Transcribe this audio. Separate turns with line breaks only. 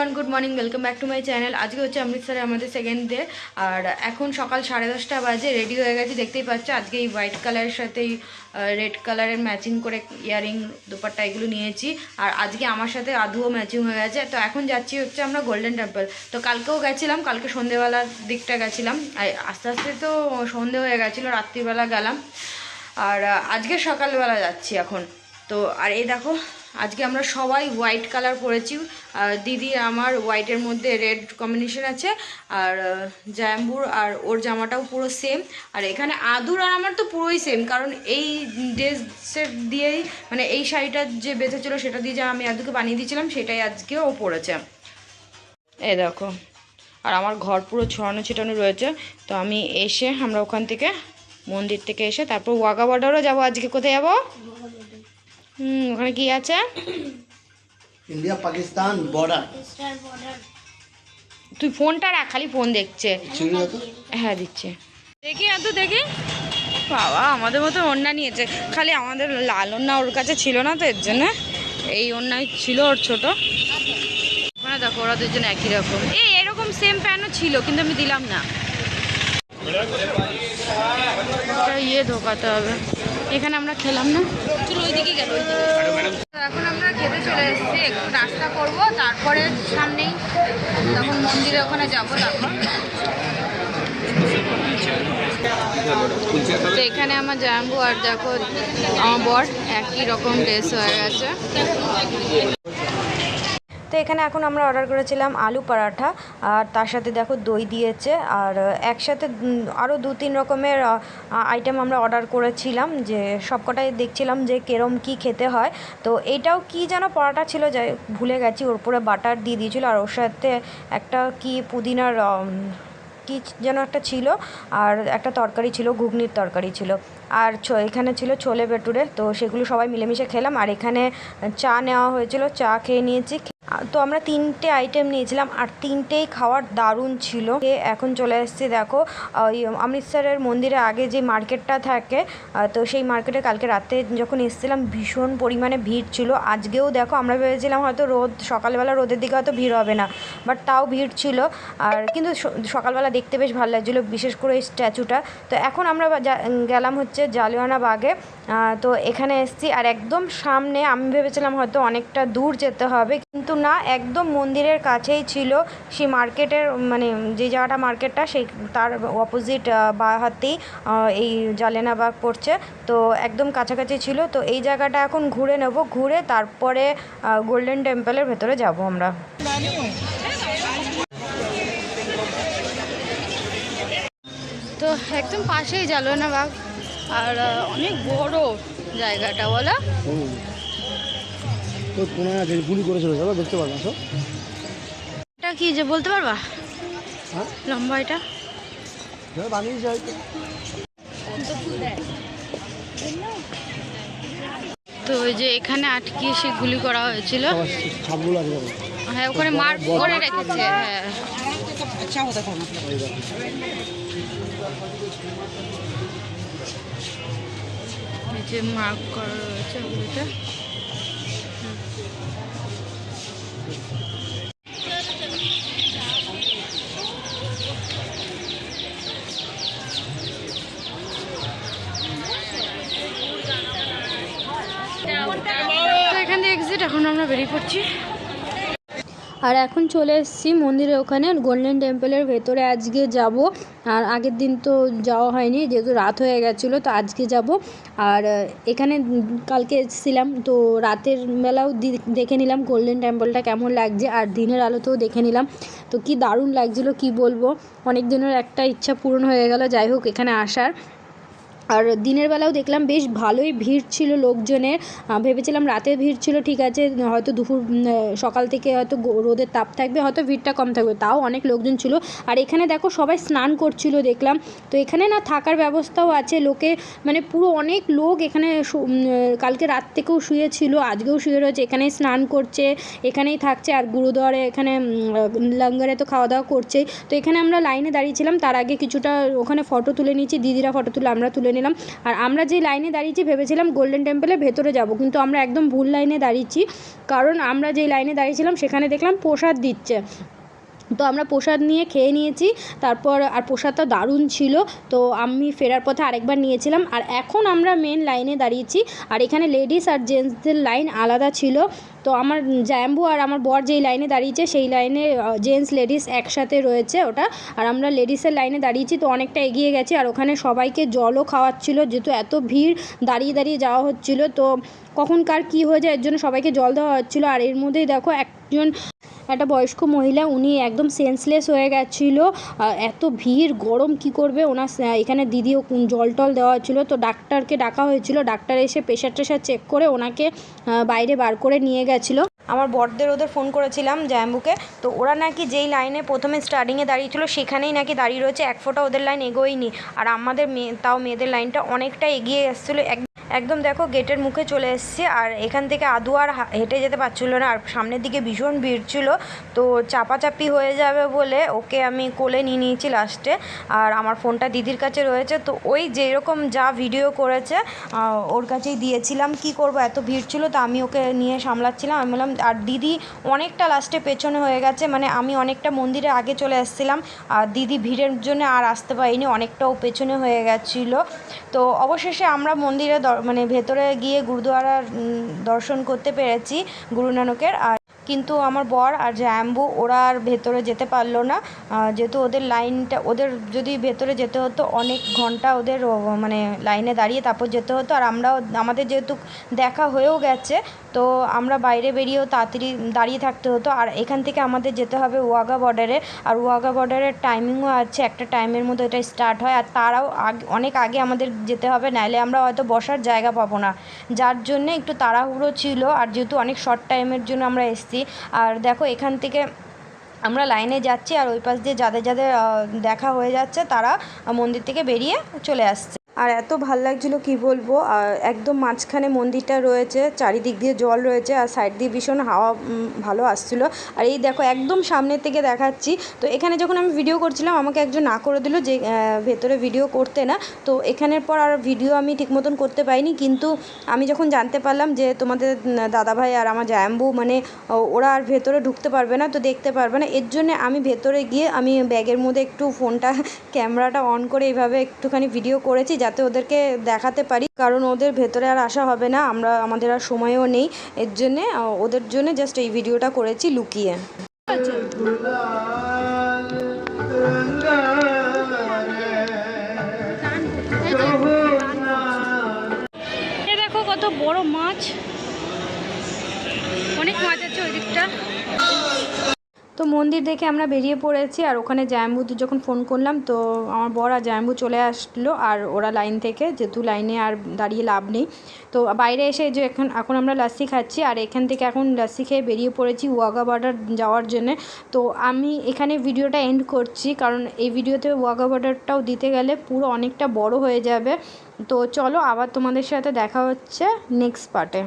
Everyone good morning welcome back to my channel আজকে হচ্ছে অমৃতসরে আমাদের সেকেন্ড ডে আর এখন সকাল সাড়ে দশটা বাজে রেডি হয়ে গেছি, দেখতেই পাচ্ছ আজকে এই হোয়াইট কালারের সাথে রেড কালারের ম্যাচিং করে ইয়ারিং দুপাট্টা এগুলো নিয়েছি। আর আজকে আমার সাথে আধুও ম্যাচিং হয়ে গেছে। তো এখন যাচ্ছি হচ্ছে আমরা গোল্ডেন টেম্পল তো কালকেও গেছিলাম, কালকে সন্ধেবেলার দিকটা গেছিলাম। আর আস্তে আস্তে তো সন্ধে হয়ে গেছিল, রাত্রিবেলা গেলাম। আর আজকে সকালবেলা যাচ্ছি এখন। তো, আর এই দেখো আজকে আমরা সবাই হোয়াইট কালার পরেছি। আর দিদি আমার হোয়াইটের মধ্যে রেড কম্বিনেশন আছে। আর আহ, জাম্বুর আর ওর জামাটাও পুরো সেম আর এখানে আদুর আর আমার তো পুরোই সেম কারণ এই ড্রেসের দিয়েই মানে এই শাড়িটা যে বেঁধেছিল সেটা দিয়ে যা আমি আদুকে বানিয়ে দিয়েছিলাম সেটাই আজকে ও পরেছে। এ দেখো আর আমার ঘর পুরো ছড়ানো ছিটানো রয়েছে। তো আমি এসে আমরা ওখান থেকে মন্দির থেকে এসে তারপর ওয়াগা বর্ডারও যাব। আজকে কোথায় যাব? হুম ওখানে কি আছে?
India Pakistan border.
তুই ফোনটা রাখ খালি ফোন দেখছে। হ্যাঁ দিচ্ছে। দেখি এত দেখি। বাবা আমাদের মতো অন্যা নিয়েছে। খালি আমাদের লাল অন্যা ওর কাছে ছিল না তো এর জন্য। এই অন্যায় ছিল ওর ছোট। ওখানে দেখো ওরা দুজন একই রকম। এই এরকম সেম প্যানও ছিল কিন্তু আমি দিলাম না। ইয়ে ধোকাতে হবে। এখানে আমরা খেলাম না? ওইদিকে গেল এখন আমরা খেতে চলে এসেছি একটু নাস্তা করব তারপরে সামনেই তখন মন্দিরে ওখানে যাব তারপর। তো এখানে আমার জাম্বু আর দেখো আমার বর একই রকম ড্রেস হয়ে গেছে। তো এখানে এখন আমরা অর্ডার করেছিলাম আলু পরাঠা, আর তার সাথে দেখো দই দিয়েছে, আর একসাথে আরও দু তিন রকমের আইটেম আমরা অর্ডার করেছিলাম, যে সবকটাই দেখছিলাম যে কেরম কি খেতে হয়। তো এইটাও কি যেন পরাঠা ছিল, যাই ভুলে গেছি, ওর উপরে বাটার দিয়ে দিয়েছিল, আর ওর সাথে একটা কি পুদিনার কি যেন একটা ছিল, আর একটা তরকারি ছিল, ঘুগনির তরকারি ছিল। আর এখানে ছিল ছোলে বেটুরে তো সেগুলো সবাই মিলেমিশে খেলাম, আর এখানে চা নেওয়া হয়েছিল, চা খেয়ে নিয়েছি তো আমরা তিনটে আইটেম নিয়েছিলাম আর তিনটেই খাওয়ার দারুণ ছিল। এখন চলে এসেছি, দেখো ওই অমৃতসরের মন্দিরে আগে যে মার্কেটটা থাকে তো সেই মার্কেটে কালকে রাতে যখন এসেছিলাম, ভীষণ পরিমাণে ভিড় ছিল। আজকেও দেখো, আমরা ভেবেছিলাম হয়তো রোদ, সকালবেলা রোদের দিকে হয়তো ভিড় হবে না বাট তাও ভিড় ছিল। আর কিন্তু সকালবেলা দেখতে বেশ ভালো লাগছিল, বিশেষ করে এই স্ট্যাচুটা তো এখন আমরা গেলাম হচ্ছে জালিয়ানা বাগে। তো এখানে এসেছি, আর একদম সামনে আমি ভেবেছিলাম হয়তো অনেকটা দূর যেতে হবে। কিন্তু না একদম মন্দিরের কাছেই ছিল। সেই মার্কেটের মানে যে জায়গাটা মার্কেটটা সেই তার অপোজিট বা হাতেই এই জালিয়ানা বাগ পড়ছে। তো একদম কাছাকাছি ছিল। তো এই জায়গাটা এখন ঘুরে নেব। ঘুরে তারপরে গোল্ডেন টেম্পলের ভেতরে যাব আমরা। তো একদম পাশেই জালিয়ানা বাগ আর অনেক বড় জায়গাটা বলো?
তো কোনো না গুলি করেছিল চলো দেখতে পারবে সব।
এটা কি যে বলতে পারবা?
হ্যাঁ?
লম্বা এটা?
তো
ওই যে এখানে আটকিয়ে সে গুলি করা হয়েছিল। হ্যাঁ ওখানে মার্ক করে রেখেছে হ্যাঁ। যে মার্ক করা রয়েছে ওগুলোতে। এখান থেকে এক্সিট এখন আমরা বেরিয়ে পড়ছি। আর এখন চলে এসেছি মন্দিরের ওখানে গোল্ডেন টেম্পলের ভেতরে। আজকে যাব, আর আগের দিন তো যাওয়া হয়নি, যেহেতু রাত হয়ে গেছিল, তো আজকে যাব। আর এখানে কালকে এসেছিলাম, তো রাতের বেলাও দেখে নিলাম গোল্ডেন টেম্পলটা কেমন লাগছে, আর দিনের আলোতেও দেখে নিলাম। তো কি দারুণ লাগছিল, কি বলব? অনেক দিনের একটা ইচ্ছা পূরণ হয়ে গেল, যাই হোক এখানে আসার। আর দিনের বেলাও দেখলাম বেশ ভালোই ভিড় ছিল লোকজনের। ভেবেছিলাম রাতে ভিড় ছিল, ঠিক আছে, হয়তো দুপুর সকাল থেকে হয়তো রোদের তাপ থাকবে, হয়তো ভিড়টা কম থাকবে, তাও অনেক লোকজন ছিল। আর এখানে দেখো সবাই স্নান করছিল দেখলাম। তো এখানে না থাকার ব্যবস্থাও আছে, লোকে মানে পুরো অনেক লোক এখানে কালকে রাত থেকেও শুয়েছিল, আজকেও শুয়ে রয়েছে, এখানেই স্নান করছে, এখানেই থাকছে, আর গুরুদ্বারে এখানে লঙ্গরে তো খাওয়া দাওয়া করছেই। তো এখানে আমরা লাইনে দাঁড়িয়েছিলাম তার আগে কিছুটা ওখানে ফটো তুলে নিয়েছি, দিদিরা ফটো তুলে আমরা তুলে নিলাম।
আর আমরা যে লাইনে দাঁড়িয়েছি, ভেবেছিলাম গোল্ডেন টেম্পলের ভেতরে যাব, কিন্তু আমরা একদম ভুল লাইনে দাঁড়িয়েছি। কারণ আমরা যেই লাইনে দাঁড়িয়েছিলাম, সেখানে দেখলাম প্রসাদ দিচ্ছে। তো আমরা প্রসাদ নিয়ে খেয়ে নিয়েছি। তারপর আর প্রসাদটা দারুণ ছিল। তো আমি ফেরার পথে আরেকবার নিয়েছিলাম। আর এখন আমরা মেন লাইনে দাঁড়িয়েছি। আর এখানে লেডিস আর জেন্টসদের লাইন আলাদা ছিল। তো আমার জ্যাম্বু আর আমার বর যেই লাইনে দাঁড়িয়েছে, সেই লাইনে জেন্টস লেডিস একসাথে রয়েছে ওটা। আর আমরা লেডিসের লাইনে দাঁড়িয়েছি তো অনেকটা এগিয়ে গেছি। আর ওখানে সবাইকে জলও খাওয়াচ্ছিল। যেহেতু এত ভিড়, দাঁড়িয়ে দাঁড়িয়ে যাওয়া হচ্ছিল। তো কখন কার কী হয়ে যায়, এর জন্য সবাইকে জল দেওয়া হচ্ছিল। আর এর মধ্যেই দেখো, একজন, একটা বয়স্ক মহিলা, উনি একদম সেন্সলেস হয়ে গেছিল। এত ভিড়, গরম, কি করবে? ওনার এখানে দিদিও কোন জল টল দেওয়া হচ্ছিল। তো ডাক্তারকে ডাকা হয়েছিল। ডাক্তার এসে প্রেশার টেশার চেক করে ওনাকে বাইরে বার করে নিয়ে গেছিল।
আমার বড়দের ওদের ফোন করেছিলাম জ্যাম্বুকে তো ওরা নাকি যেই লাইনে প্রথমে স্টার্টিংয়ে দাঁড়িয়েছিল, সেখানেই নাকি দাঁড়িয়ে রয়েছে। এক ফোঁটা ওদের লাইন এগোয়নি। আর আমাদের মেয়ে, তাও মেয়েদের লাইনটা অনেকটা এগিয়ে এসেছিল। এক একদম দেখো গেটের মুখে চলে এসছে, আর এখান থেকে আদু আর হেঁটে যেতে পারছিল না, আর সামনের দিকে ভীষণ ভিড় ছিল, তো চাপাচাপি হয়ে যাবে বলে ওকে আমি কোলে নিয়ে নিয়েছি লাস্টে আর আমার ফোনটা দিদির কাছে রয়েছে, তো ওই যেরকম যা ভিডিও করেছে ওর কাছেই দিয়েছিলাম, কি করব, এত ভিড় ছিল, তো আমি ওকে নিয়ে সামলাচ্ছিলাম, আমি বললাম, আর দিদি অনেকটা লাস্টে পেছনে হয়ে গেছে মানে আমি অনেকটা মন্দিরে আগে চলে এসেছিলাম, আর দিদি ভিড়ের জন্য আর আসতে পারিনি, অনেকটাও পেছনে হয়ে গেছিল। তো অবশেষে আমরা মন্দিরে দ- মানে ভেতরে গিয়ে গুরুদুয়ারার দর্শন করতে পেরেছি গুরু নানকের আর কিন্তু আমার বর আর জ্যাম্বু, ওরা আর ভেতরে যেতে পারল না। যেহেতু ওদের লাইনটা, ওদের যদি ভেতরে যেতে হতো, অনেক ঘণ্টা ওদের মানে লাইনে দাঁড়িয়ে তারপর যেতে হতো। আর আমরাও, আমাদের যেহেতু দেখা হয়েও গেছে, তো আমরা বাইরে বেরিয়েও তাড়াতাড়ি দাঁড়িয়ে থাকতে হতো। আর এখান থেকে আমাদের যেতে হবে ওয়াগা বর্ডারে আর ওয়াগা বর্ডারের টাইমিংও আছে, একটা টাইমের মধ্যে এটা স্টার্ট হয়। আর তারাও আগে, অনেক আগে আমাদের যেতে হবে নাহলে আমরা হয়তো বসার জায়গা পাবো না। যার জন্যে একটু তাড়াহুড়ো ছিল। আর যেহেতু অনেক শর্ট টাইমের জন্য আমরা এসেছি। আর দেখো, এখান থেকে আমরা লাইনে যাচ্ছি আর ওই পাশ দিয়ে যাদের যাদের দেখা হয়ে যাচ্ছে তারা মন্দির থেকে বেরিয়ে চলে আসছে। আর এত ভালো লাগছিল, কি বলব? একদম মাঝখানে মন্দিরটা রয়েছে, চারিদিক দিয়ে জল রয়েছে আর সাইড দিয়ে ভীষণ হাওয়া ভালো আসছিল। আর এই দেখো, একদম সামনের থেকে দেখাচ্ছি। তো এখানে যখন আমি ভিডিও করছিলাম, আমাকে একজন না করে দিল যে ভেতরে ভিডিও করতে না। তো এখানের পর আর ভিডিও আমি ঠিক মতন করতে পারিনি। কিন্তু আমি যখন জানতে পারলাম যে, তোমাদের দাদাভাই আর আমার জায়াম্বু মানে ওরা আর ভেতরে ঢুকতে পারবে না, তো দেখতে পারবে না। এর জন্য আমি ভেতরে গিয়ে, আমি ব্যাগের মধ্যে একটু ফোনটা ক্যামেরাটা অন করে এইভাবে একটুখানি ভিডিও করেছি, যাতে ওদেরকে দেখাতে পারি। কারণ ওদের ভেতরে আর আসা হবে না। আমরা, আমাদের আর সময়ও নেই। এর জন্যে ওদের জন্য জাস্ট এই ভিডিওটা করেছি লুকিয়ে।
দেখো কত বড় মাছ। অনেক মাছ আছে ওই দিকটা
তো মন্দির দেখে আমরা বেরিয়ে পড়েছি আর ওখানে জায়াম্বু যখন ফোন করলাম, তো আমার বর আর জায়াম্বু চলে আসলো আর ওরা লাইন থেকে, যেহেতু লাইনে আর দাঁড়িয়ে লাভ নেই। তো বাইরে এসে যে এখন এখন আমরা লাস্সি খাচ্ছি আর এখান থেকে এখন লাস্সি খেয়ে বেরিয়ে পড়েছি ওয়াগা বর্ডার যাওয়ার জন্যে। তো আমি এখানে ভিডিওটা এন্ড করছি কারণ এই ভিডিওতে ওয়াগা বর্ডারটাও দিতে গেলে পুরো অনেকটা বড় হয়ে যাবে। তো চলো আবার তোমাদের সাথে দেখা হচ্ছে নেক্সট পার্টে